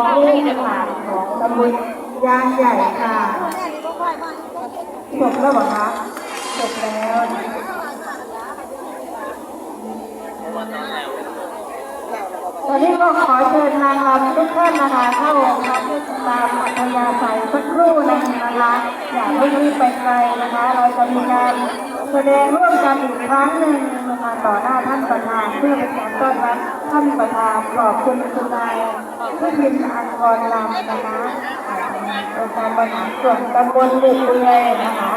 น้องๆลูกหลานของตำบลยางใหญ่ค่ะจบแล้วเหรอคะจบแล้วตอนนี้ก็ขอเชิญนางรำทุกท่านนะคะเข้าตามอัธยาศัยสักครู่หนึงนะคะอย่าเพิ่งรีบไปไกลนะคะ เราจะมีการแสดงร่วมกันอีกครั้งหนึ่ง นต่อหน้าท่านประธานเพื่อเป็นการต้อนรับท่านประธานขอบคุณคุณนายผู้พิมพ์อังกรลำนะคะองค์การบริหารส่วนตำบลบุกเบือยนะคะ